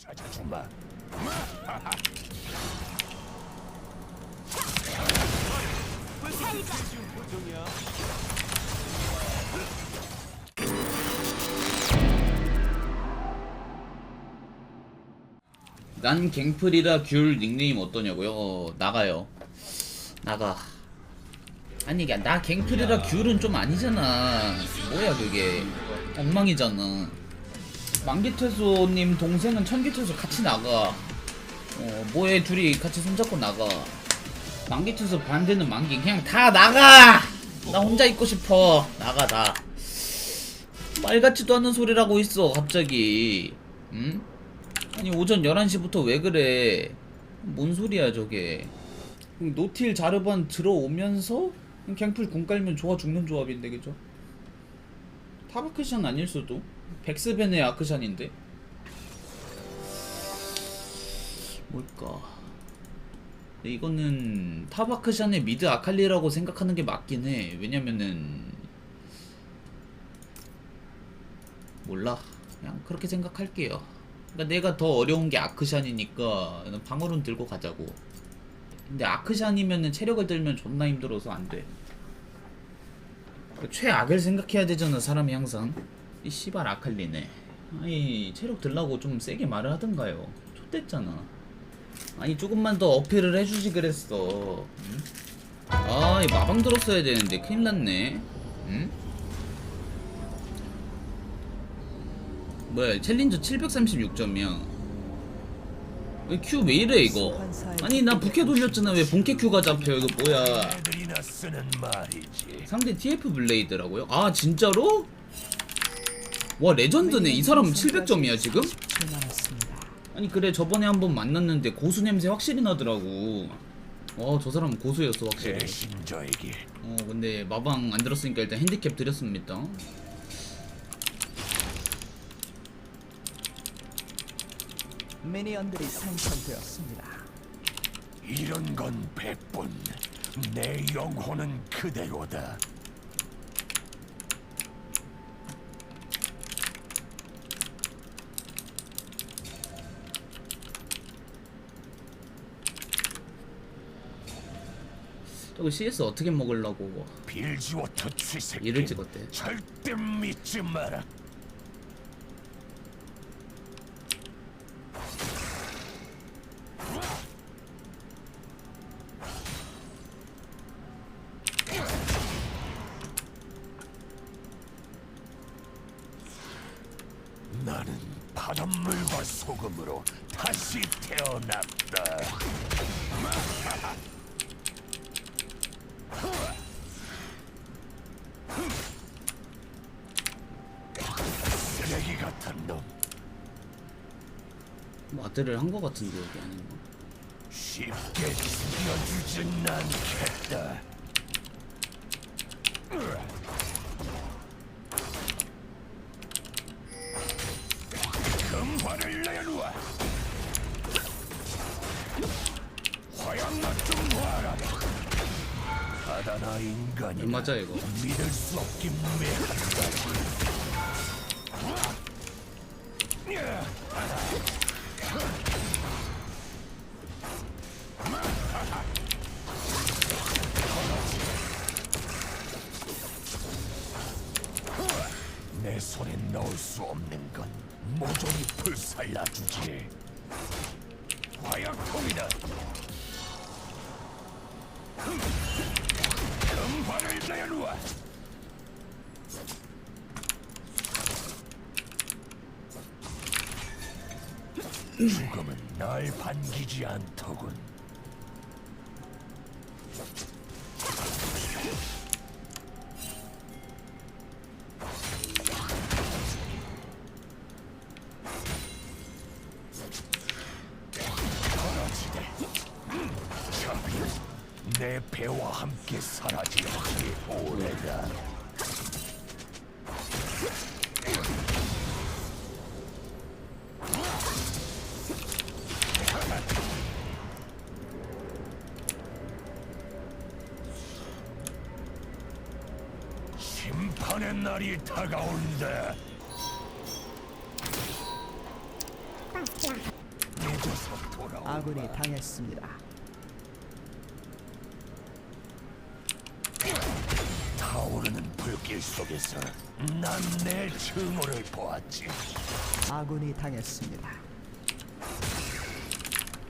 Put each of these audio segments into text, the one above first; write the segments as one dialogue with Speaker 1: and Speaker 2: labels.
Speaker 1: 찾아주마.
Speaker 2: 난 갱플이라 귤 닉네임 어떠냐고요? 어, 나가요. 나가. 아니 나 갱플이라 귤은 좀 아니잖아. 뭐야 그게 엉망이잖아. 만기퇴소님 동생은 천기퇴소 같이 나가. 어 뭐해 둘이 같이 손잡고 나가. 만기퇴소 반대는 만기 그냥 다 나가. 나 혼자 있고 싶어. 나가 나. 말 같지도 않은 소리라고 있어 갑자기. 응? 아니 오전 11시부터 왜 그래 뭔 소리야 저게 노틸 자르반 들어오면서 갱플 궁 깔면 좋아 죽는 조합인데 그죠? 타바크샨 아닐 수도 백스벤의 아크샨인데 뭘까 이거는 타바크샨의 미드 아칼리라고 생각하는 게 맞긴 해 왜냐면은 몰라 그냥 그렇게 생각할게요 그러니까 내가 더 어려운 게 아크샨이니까 방어론 들고 가자고. 근데 아크샨이면은 체력을 들면 존나 힘들어서 안 돼. 최악을 생각해야 되잖아 사람이 항상. 이 씨발 아칼리네. 아니 체력 들라고 좀 세게 말을 하던가요. 좆됐잖아. 아니 조금만 더 어필을 해주지 그랬어. 응? 아, 이 마방 들었어야 되는데 큰일 났네. 응? 뭐야 챌린저 736점이야 큐 왜 이래 이거 아니 나 부캐 돌렸잖아 왜 본캐 큐가 잡혀 이거 뭐야. 상대 TF 블레이드라고요? 아 진짜로? 와 레전드네 이 사람 700점이야 지금? 아니 그래 저번에 한번 만났는데 고수 냄새 확실히 나더라고 와 저 사람 고수였어 확실히 어 근데 마방 안 들었으니까 일단 핸디캡 드렸습니다
Speaker 3: 미니언들이 생성되었습니다.
Speaker 1: 이런 건 백분. 내 영혼은 그대로다.
Speaker 2: 저거 CS 어떻게 먹으려고
Speaker 1: 빌지워터 취새끼.
Speaker 2: 얘를 찍었대
Speaker 1: 절대 믿지 마라. 나는 바닷물과 소금으로 다시 태어났다. 쓰레기 같은 놈.
Speaker 2: 마드를 한 거 같은데 여기 아닌가?
Speaker 1: 쉽게 죽여주진 않겠다.
Speaker 2: 얼마자 이거?
Speaker 1: 내 손에 넣을 수 없는 건 모조리 불살라 주지. 화약통이다. 날 반기지 않더군. 내 배와 함께 사라질 게 오래다. 늦어서 돌아온다.
Speaker 3: 아군이 당했습니다.
Speaker 1: 타오르는 불길 속에서 난 내 증오를 보았지.
Speaker 3: 아군이 당했습니다.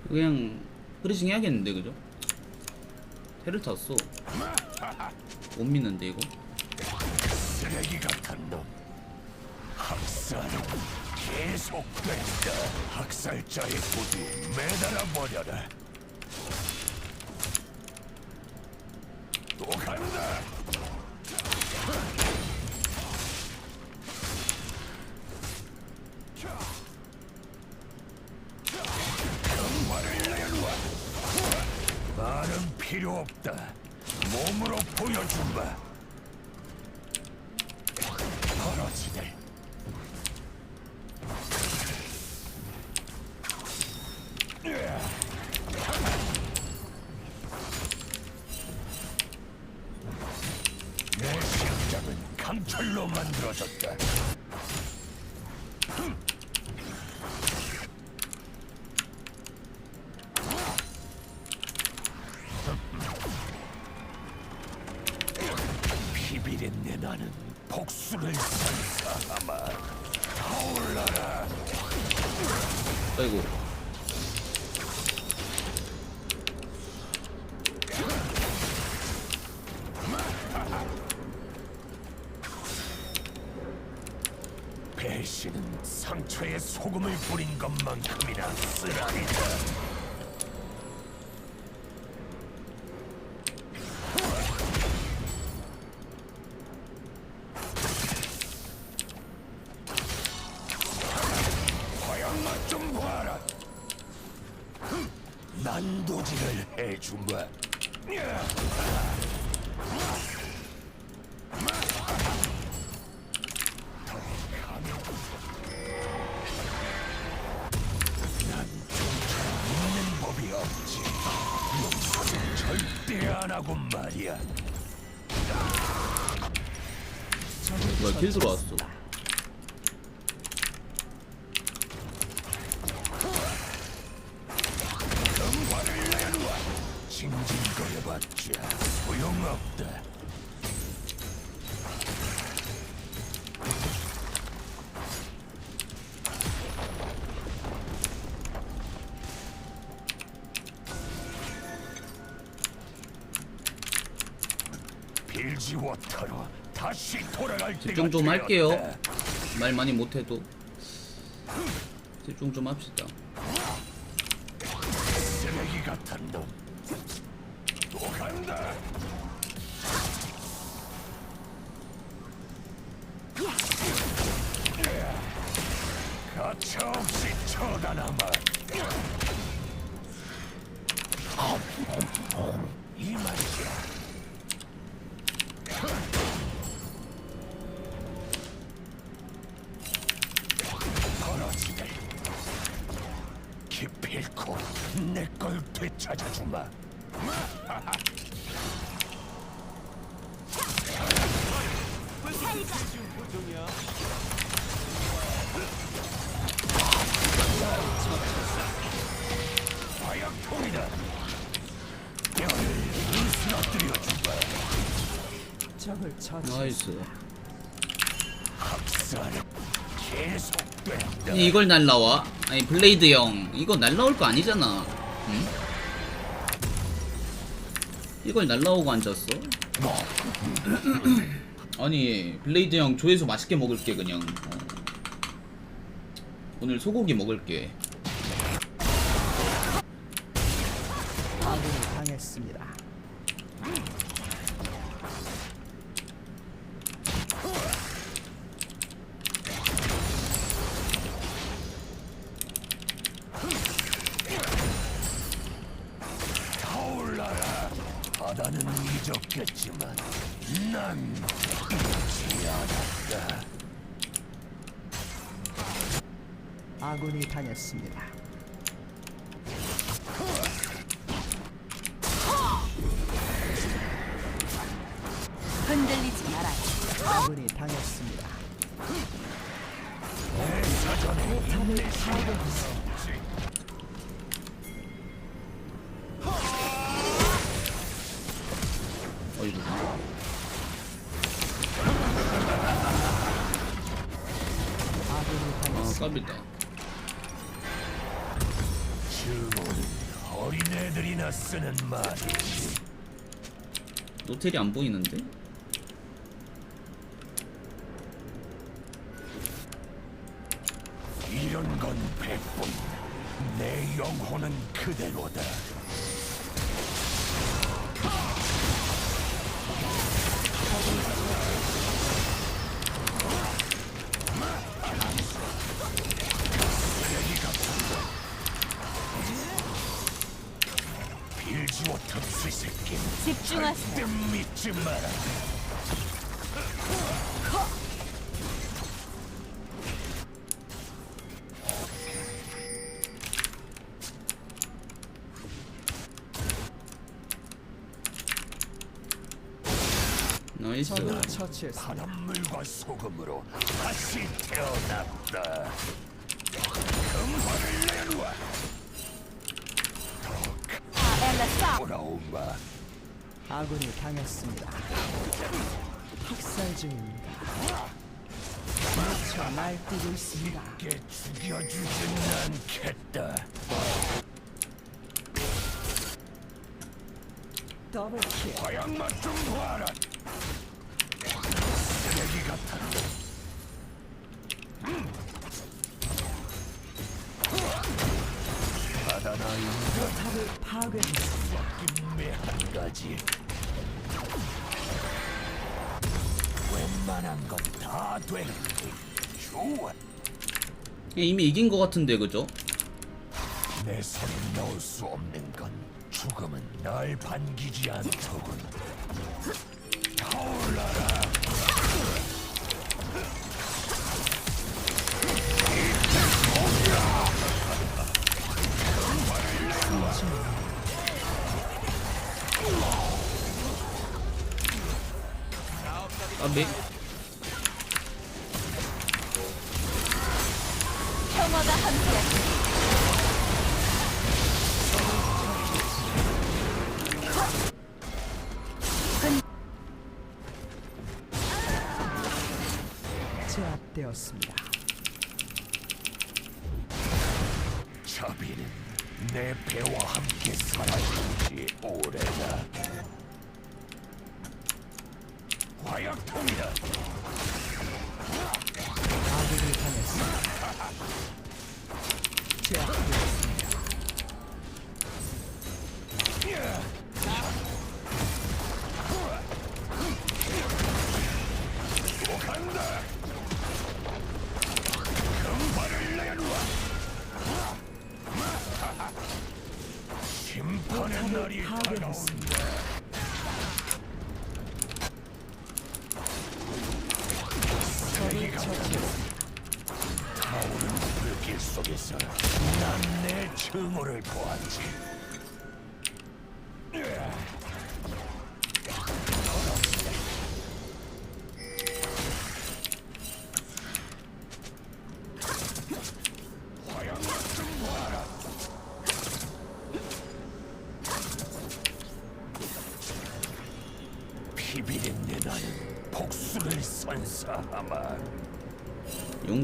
Speaker 2: 그냥 프리징 해야겠는데 그죠? 해를 탔어 못 믿는데 이거
Speaker 1: 쓰레기 같은 놈. 학살은 계속된다. 학살자의 부두 매달아 버려라. 또 간다. 필요 없다. 몸으로 보여준다. 강철로 만들어졌다.
Speaker 2: 뭐야. 킬 들어왔어
Speaker 1: 화를 내놓아. 징징거려봤자 소용없다. 빌지워터로 다시 돌아갈 때가
Speaker 2: 집중 좀 할게요
Speaker 1: 되었다.
Speaker 2: 말 많이 못해도 집중 좀 합시다
Speaker 1: 쓰레기 같은 놈. Um, 나이스
Speaker 2: 이걸 날라와? 아니 블레이드 형 이거 날라올 거 아니잖아 응? 이걸 날라오고 앉았어? 아니 블레이드 형 조회수 맛있게 먹을게 그냥 어. 오늘 소고기 먹을게
Speaker 3: 당했습니다. 아군이 당했습니다. 포탑을 파괴했습니다.
Speaker 1: 어이구. 아, 깜빡다. 어린애들이나 쓰는 말이
Speaker 2: 노텔이 안 보이는데?
Speaker 1: 뜸 믿지 마라.
Speaker 2: 나이스
Speaker 3: 적을 처치했습니다.
Speaker 1: 바닷물과 소금으로 다시 태어났다. 금화를
Speaker 4: 스탑.
Speaker 1: 돌아오마.
Speaker 3: 아군이 당했습니다. 학살 중입니다. 미쳐 날뛰고 있습니다.
Speaker 1: 깨 죽여주진 않겠다.
Speaker 3: 더블킬.
Speaker 1: 화양맛 좀 봐라. 쓰레기 같아. 바다나인가
Speaker 3: 탑을 파괴했습니다.
Speaker 1: 한 가지. 웬만한 건다 돼. 좋아.
Speaker 2: 이미 이긴 거 같은데 그죠?
Speaker 1: 내 손에 넣을 수 없는 건 죽음은 날 반기지 않더군. 타올라라. 화약통이다.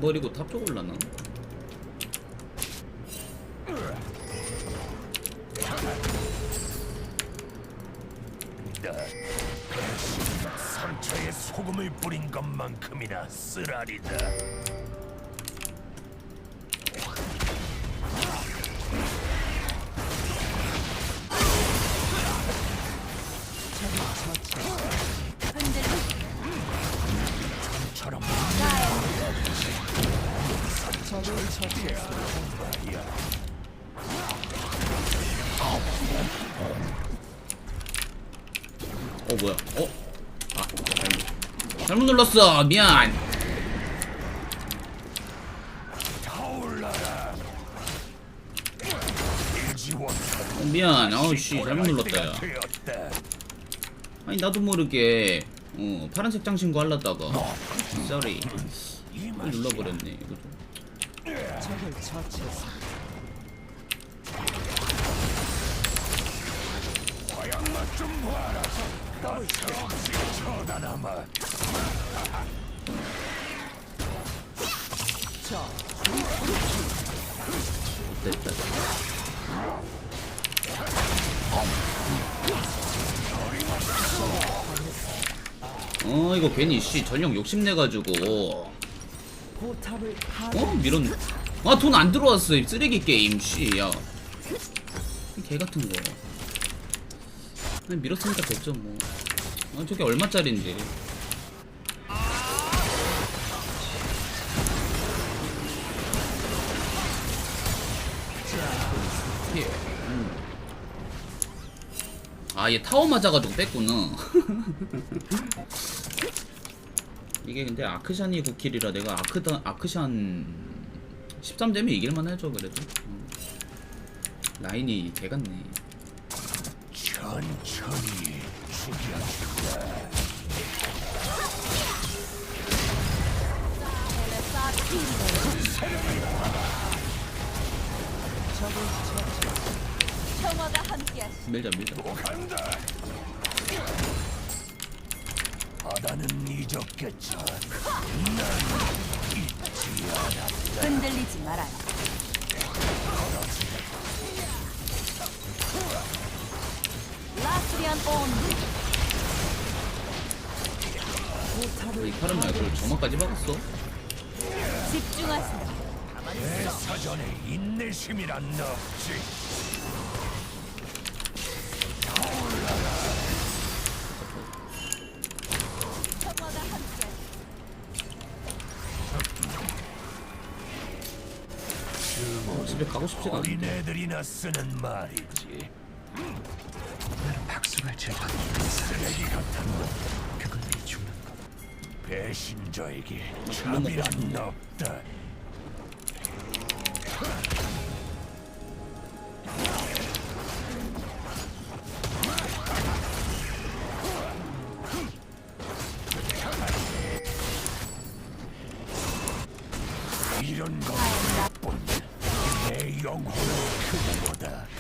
Speaker 2: 버리고 탑 쪽 올라나?
Speaker 1: 나 배신 상처에 소금을 뿌린 것만큼이나 쓰라리다.
Speaker 3: 적을 처치
Speaker 2: 어 뭐야? 어? 아 잘못, 눌렀어. 미안. 어, 미안. 아우씨. 잘못 눌렀다 야. 아니 나도 모르게. 어 파란색 장신구 하려다가. 쏘리. 이또 눌러버렸네 이거 좀
Speaker 3: 적을 처치했습니다.
Speaker 1: 화양맛 좀 봐라. 쳐다 남아.
Speaker 2: 됐다 어 이거 괜히 씨 전력 욕심내가지고
Speaker 3: 포탑을
Speaker 2: 어 밀었네 아 돈 안 들어왔어 이 쓰레기 게임 씨야. 개 같은 거. 그냥 밀었으니까 됐죠 뭐. 아, 저게 얼마짜린데? 예. 음. 아얘 타워 맞아가지고 뺐구나. 이게 근데 아크샨이 9킬이라 내가 아크다 아크샨 13되면 이길만 하죠 그래도 음. 라인이 개같네
Speaker 1: 천천히 죽여주라.
Speaker 4: 평화가 함께하시.
Speaker 2: 밀자 밀자
Speaker 1: 간다. 바다는 잊었겠지만 난 잊지 않아.
Speaker 4: 흔들리지 말아요. 라스리안 온.
Speaker 2: 이 팔은 말고 점화까지 박았어
Speaker 4: 집중하세요.
Speaker 1: 내 사전에 인내심이란 없지.
Speaker 2: 가고 싶지가 않아
Speaker 1: 어린애들이나 쓰는 말이지.
Speaker 3: 박수를 제가
Speaker 1: 쓰레기 같은 놈.
Speaker 3: 그걸 내 죽는 것.
Speaker 1: 배신자에게 참이란 없다. 이런 것 뿐내 영혼의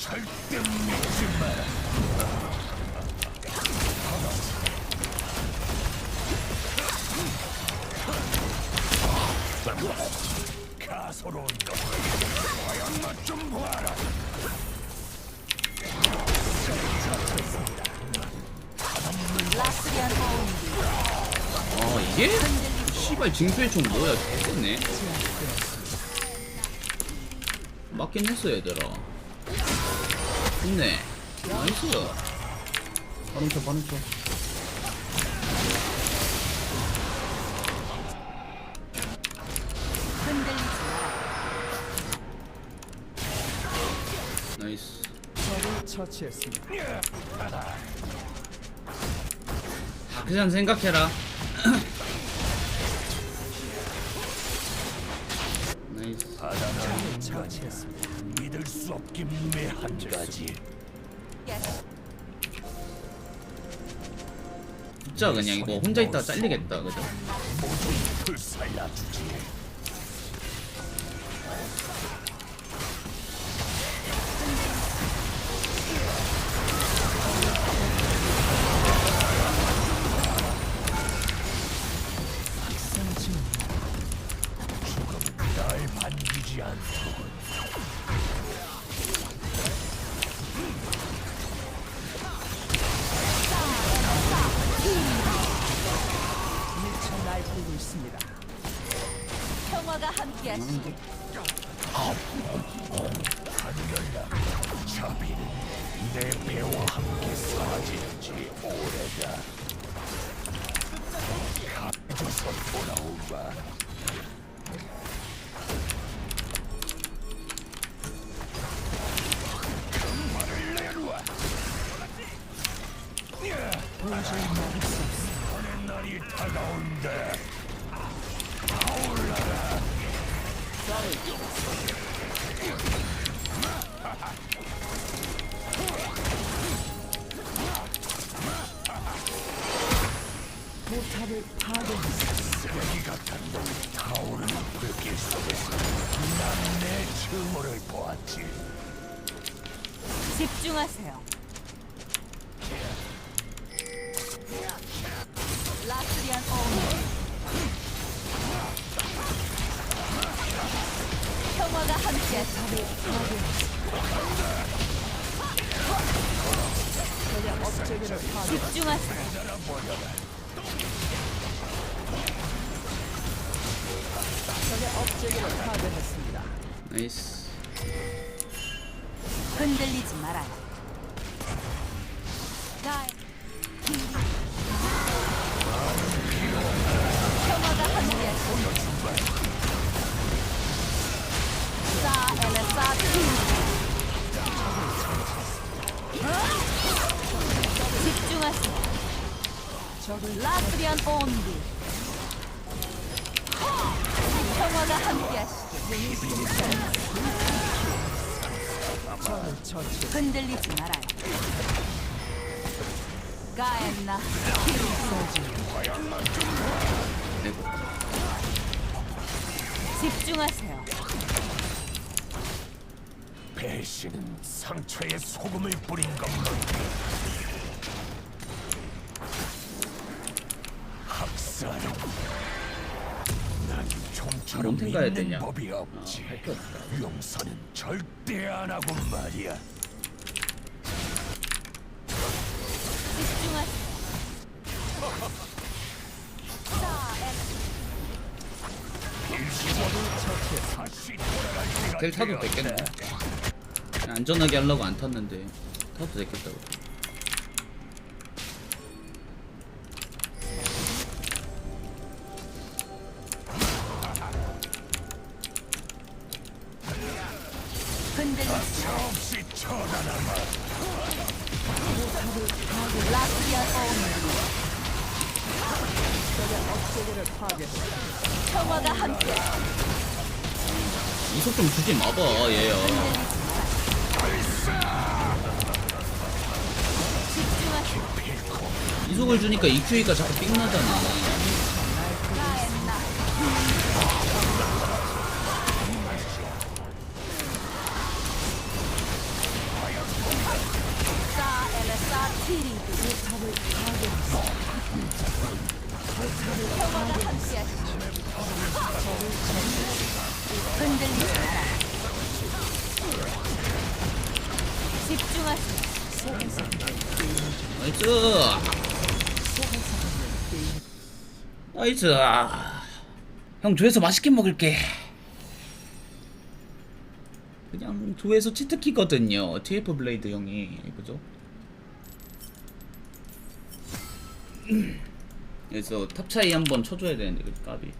Speaker 1: 절대 믿지 마라. 가소로운 것. 과연 맛좀
Speaker 4: 온.
Speaker 2: 아 이게? 씨발 징수의 총 뭐야 됐네 맞긴 했어 얘들아 좋네 나이스
Speaker 4: 흔들리지 마라.
Speaker 2: 나이스
Speaker 3: 적을 처치했습니다.
Speaker 2: 그냥 생각해라 나이스
Speaker 1: 바다는
Speaker 3: 처치했습니다.
Speaker 1: 믿을 수 없긴 매한 가지.
Speaker 2: 진짜 그냥 이거 혼자 있다가 잘리겠다 그죠?
Speaker 1: 모두 불살라주지.
Speaker 4: 함께하 집중하세요.
Speaker 2: 몬텐 가야 되냐?
Speaker 1: 법이 없지.
Speaker 2: 아, 할게 없다.
Speaker 1: 용서는 절대 안 하고 말이야.
Speaker 4: 집중하세요 자 엘레
Speaker 1: 다시 돌아갈 때가
Speaker 2: 델 타도
Speaker 1: 되었다.
Speaker 2: 됐겠네 안전하게 하려고 안 탔는데 타도 됐겠다고 이속 좀 주지 마봐 얘야 이속을 주니까 EQA가 자꾸 삑나잖아 나이스. 나이스. 형 조회서 맛있게 먹을게. 그냥 조회서 치트키거든요. TF 블레이드 형이. 그죠? 그래서 탑 차이 한번 쳐줘야 되는데 그 까비